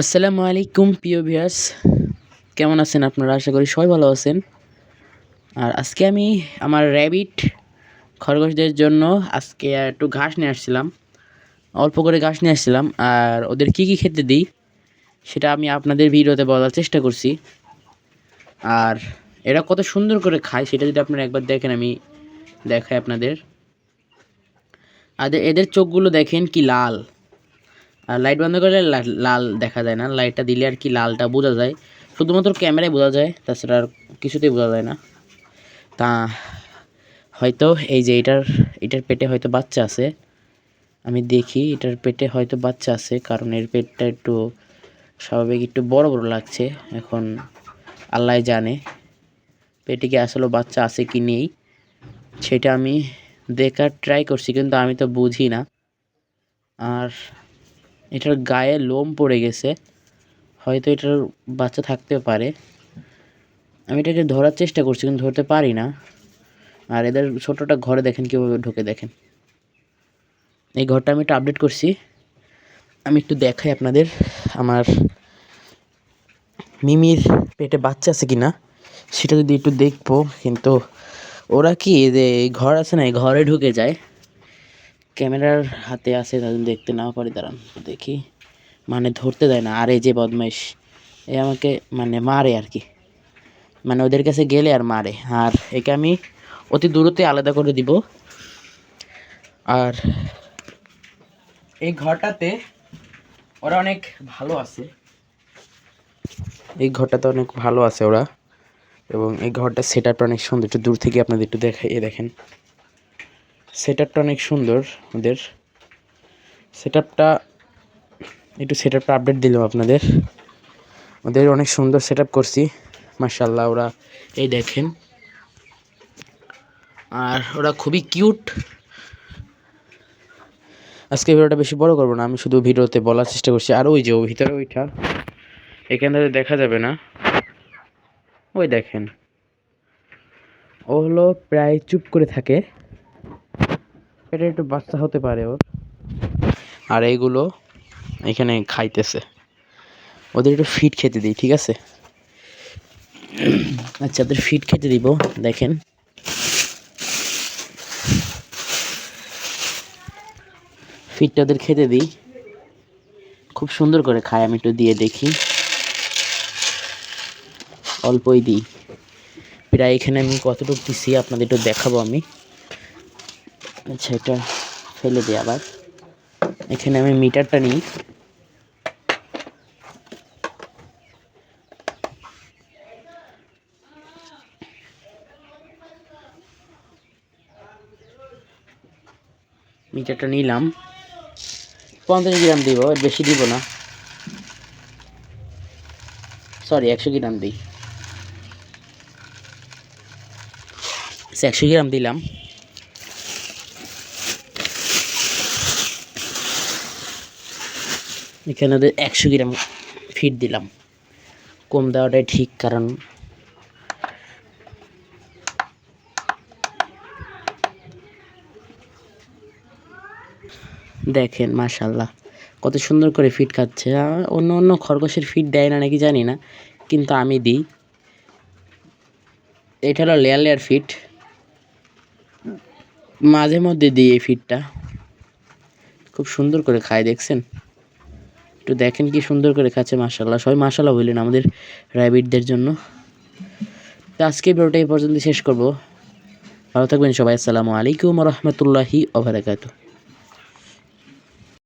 আসসালামু আলাইকুম, প্রিয় ভিউয়ার্স। কেমন আছেন আপনারা? আশা করি সবাই ভালো আছেন। আর আজকে আমি আমার র্যাবিট খরগোশদের জন্য আজকে একটু ঘাস নিয়ে আসছিলাম। অল্প করে ঘাস নিয়ে আসছিলাম। আর ওদের কি কি খেতে দিই, সেটা আমি আপনাদের ভিডিওতে বলার চেষ্টা করছি। আর এরা কত সুন্দর করে খায়, সেটা যদি আপনারা একবার দেখেন, আমি দেখাই আপনাদের। আর এদের চোখগুলো দেখেন কি লাল। আর লাইট বন্ধ করলে লাল দেখা যায় না। লাইটটা দিলে আর কি লালটা বোঝা যায়। শুধুমাত্র ক্যামেরায় বোঝা যায়, তাছাড়া আর কিছুতেই বোঝা যায় না। তা, হয়তো এই যে এটার এটার পেটে হয়তো বাচ্চা আছে। আমি দেখি, এটার পেটে হয়তো বাচ্চা আছে, কারণ এর পেটটা একটু স্বাভাবিক, একটু বড় বড় লাগছে। এখন আল্লাহ জানে পেটে কি আসলে বাচ্চা আছে কি নেই। সেটা আমি দেখার ট্রাই করছি, কিন্তু আমি তো বুঝি না। আর এটার গায়ে লোম পড়ে গেছে, হয়তো এটার বাচ্চা থাকতেও পারে। আমি এটাকে ধরার চেষ্টা করছি, কিন্তু ধরতে পারি না। আর এদের ছোটোটা ঘরে দেখেন কীভাবে ঢুকে দেখেন। এই ঘরটা আমি একটু আপডেট করছি। আমি একটু দেখাই আপনাদের আমার মিমির পেটে বাচ্চা আছে কি না সেটা যদি একটু দেখব। কিন্তু ওরা কি যে ঘর আছে না, এই ঘরে ঢুকে যায়। ক্যামেরার হাতে আছে তাদের দেখতে নাও পারি, দাঁড়ান দেখি। মানে ধরতে দেয় না, আর এই যে বদমাইশ, এ আমাকে মানে মারে আর কি। মানে ওদের কাছে গেলে আর মারে, আর একে আমি অতি দূরতে আলাদা করে দিব। আর এই ঘরটাতে ওরা অনেক ভালো আছে। এই ঘরটাতে অনেক ভালো আছে ওরা, এবং এই ঘরটা সেট অনেক সুন্দর, একটু দূর থেকে আপনাদের একটু দেখাই দেখেন। সেট আপটা অনেক সুন্দর ওদের সেট আপটা একটু সেট আপটা আপডেট দিলাম আপনাদের। ওদের অনেক সুন্দর সেট আপ করছি মার্শাল্লাহ ওরা এই দেখেন। আর ওরা খুবই কিউট আজকে ভিডিওটা বেশি বড় করব না, আমি শুধু ভিডিওতে বলার চেষ্টা করছি। আর ওই যে ও ভিতরে ওইটা, এখান থেকে দেখা যাবে না। ওই দেখেন। ও হলো প্রায় চুপ করে থাকে। এটা একটু বাচ্চা হতে পারে ওর। আর এইগুলো এখানে খাইতেছে। ওদের একটু ফিট খেতে দিই, ঠিক আছে? আচ্ছা ওদের ফিট খেতে দিব, দেখেন। ফিটটা ওদের খেতে দিই। খুব সুন্দর করে খায়, আমি একটু দিয়ে দেখি। অল্পই দিই। প্রায় এখানে আমি কতটুকু দিছি, আপনাদের একটু দেখাবো আমি। আচ্ছা এটা ফেলে দিই আবার। এখানে আমি মিটারটা নিই। মিটারটা নিলাম। পঞ্চাশ গ্রাম দিব বেশি দিব না। সরি একশো গ্রাম দিই। একশো গ্রাম দিলাম। এখানে ওদের একশো গ্রাম ফিট দিলাম। কম দেওয়াটাই ঠিক কারণ দেখেন মাশাল্লাহ কত সুন্দর করে ফিট খাচ্ছে। অন্য অন্য খরগোশের ফিট দেয় না নাকি জানি না, কিন্তু আমি দিই। এটা হলো লেয়ার লেয়ার ফিট মাঝে মধ্যে দিই এই ফিটটা খুব সুন্দর করে খায়, দেখছেন? একটু দেখেন কি সুন্দর করে খাচ্ছে মাসাল্লাহ সবাই মাসাল্লাহ বললেন আমাদের র্যাবিটদের জন্য। তো আজকে ভিডিওটা এই পর্যন্ত শেষ করব। ভালো থাকবেন সবাই। আসসালামু আলাইকুম রহমতুল্লাহি ওবরাকাতু